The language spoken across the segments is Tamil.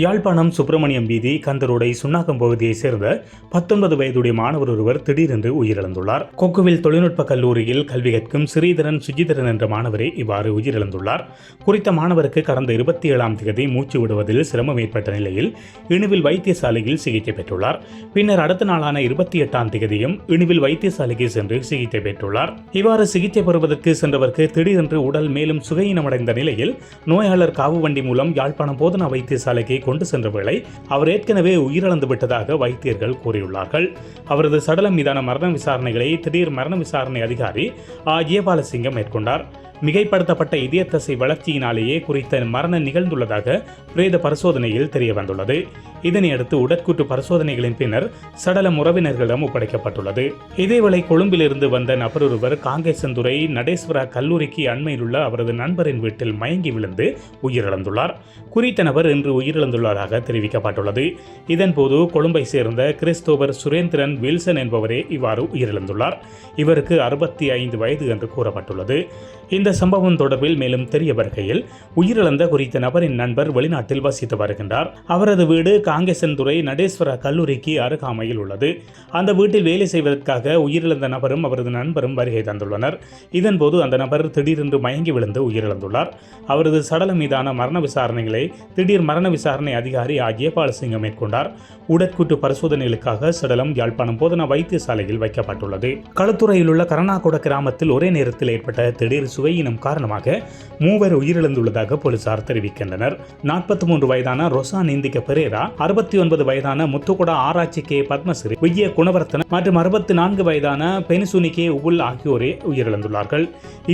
யாழ்ப்பாணம் சுப்பிரமணியம் வீதி கந்தரோடை சுண்ணாகம் பகுதியைச் சேர்ந்த பத்தொன்பது வயதுடைய மாணவர் ஒருவர் திடீரென்று உயிரிழந்துள்ளார். கொக்குவில் தொழில்நுட்ப கல்லூரியில் கல்வி கற்கும் ஸ்ரீதரன் சுஜிதரன் என்ற மாணவரே இவ்வாறு உயிரிழந்துள்ளார். குறித்த மாணவருக்கு கடந்த இருபத்தி ஏழாம் தேதி மூச்சு விடுவதில் சிரமம் ஏற்பட்ட நிலையில் இணுவில் வைத்தியசாலையில் சிகிச்சை பெற்றுள்ளார். பின்னர் அடுத்த நாளான இருபத்தி எட்டாம் தேதியும் இணுவில் வைத்தியசாலைக்கு சென்று சிகிச்சை பெற்றுள்ளார். இவ்வாறு சிகிச்சை பெறுவதற்கு சென்றவருக்கு திடீரென்று உடல் மேலும் சுகையினமடைந்த நிலையில் நோயாளர் காவு வண்டி மூலம் யாழ்ப்பாணம் போதனா வைத்தியசாலைக்கு கொண்டு சென்ற வேளை அவர் ஏற்கனவே உயிரிழந்து விட்டதாக வைத்தியர்கள் கூறியுள்ளார்கள். அவரது சடலம் மீதான மரண விசாரணைகளை திடீர் மரண விசாரணை அதிகாரி ஆ. ஜெயபாலசிங்கம் மேற்கொண்டார். மிகைப்படுத்தப்பட்ட இதயத்தசை வளர்ச்சியினாலேயே குறித்த மரணம் நிகழ்ந்துள்ளதாக பிரேத பரிசோதனையில் தெரிய வந்துள்ளது இதனையடுத்து உடற்கூட்டு பரிசோதனைகளின் பின்னர் சடலம் உறவினர்களிடம் ஒப்படைக்கப்பட்டுள்ளது. இதேவேளை கொழும்பிலிருந்து வந்த நபரொருவர் காங்கேசந்துறை நடேஸ்வரா கல்லூரிக்கு அண்மையிலுள்ள அவரது நண்பரின் வீட்டில் மயங்கி விழுந்து உயிரிழந்துள்ளார். குறித்த நபர் இன்று உயிரிழந்துள்ளதாக தெரிவிக்கப்பட்டுள்ளது. இதன்போது கொழும்பை சேர்ந்த கிறிஸ்தோபர் சுரேந்திரன் வில்சன் என்பவரே இவ்வாறு உயிரிழந்துள்ளார். இவருக்கு அறுபத்தி ஐந்து வயது என்று கூறப்பட்டுள்ளது. இந்த சம்பவம் தொடர்பில் மேலும் தெரிய வருகையில் உயிரிழந்த குறித்த நபரின் நண்பர் வெளிநாட்டில் வசித்து வருகின்றார். அவரது வீடு காங்கேசன்துறை நடேஸ்வரா கல்லூரிக்கு அருகாமையில் உள்ளது. அந்த வீட்டில் வேலை செய்வதற்காக உயிரிழந்த நபரும் அவரது நண்பரும் வருகை தந்துள்ளனர். இதன்போது அந்த நபர் திடீரென்று மயங்கி விழுந்து உயிரிழந்துள்ளார். அவரது சடலம் மீதான மரண விசாரணைகளை திடீர் மரண விசாரணை அதிகாரி ஆகிய பாலசிங்கம் மேற்கொண்டார். உடற்கூட்டு பரிசோதனைகளுக்காக சடலம் யாழ்ப்பாணம் போதனா வைத்தியசாலையில் வைக்கப்பட்டுள்ளது. களத்துறையில் உள்ள கரணாகொட கிராமத்தில் ஒரே நேரத்தில் ஏற்பட்ட திடீர் சுவை மழையினம் காரணமாக மூவர் உயிரிழந்துள்ளதாக போலீசார் தெரிவிக்கின்றனர். நாற்பத்தி மூன்று வயதான ரொசா நிந்திக்க பெரேரா அறுபத்தி ஒன்பது வயதான முத்துக்குடா ஆராய்ச்சி கே பத்மஸ்ரீ விஜய குணவர்த்தன மற்றும் அறுபத்தி நான்கு வயதான பெனிசுனி கே உபுல் ஆகியோரே உயிரிழந்துள்ளார்கள்.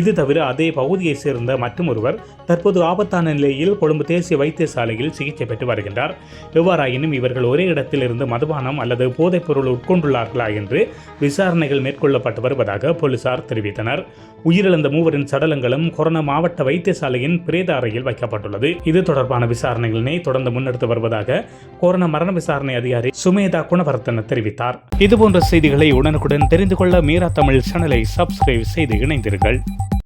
இது தவிர அதே பகுதியைச் சேர்ந்த மற்றும் ஒருவர் தற்போது ஆபத்தான நிலையில் கொழும்பு தேசிய வைத்தியசாலையில் சிகிச்சை பெற்று வருகின்றார். எவ்வாறாயினும் இவர்கள் ஒரே இடத்திலிருந்து மதுபானம் அல்லது போதைப் பொருள் உட்கொண்டுள்ளார்களா என்று விசாரணைகள் மேற்கொள்ளப்பட்டு வருவதாக போலீசார் தெரிவித்தனர். உயிரிழந்த மூவரின் சடலங்களும் கொரோனா மாவட்ட வைத்தியசாலையின் பிரேத அறையில் வைக்கப்பட்டுள்ளது. இது தொடர்பான விசாரணைகளினை தொடர்ந்து முன்னெடுத்து வருவதாக கொரோனா மரண விசாரணை அதிகாரி சுமேதா குணவர்த்தன தெரிவித்தார். இதுபோன்ற செய்திகளை உடனுக்குடன் தெரிந்து கொள்ள மீரா தமிழ் சேனலை சப்ஸ்கிரைப் செய்து இணைந்தீர்கள்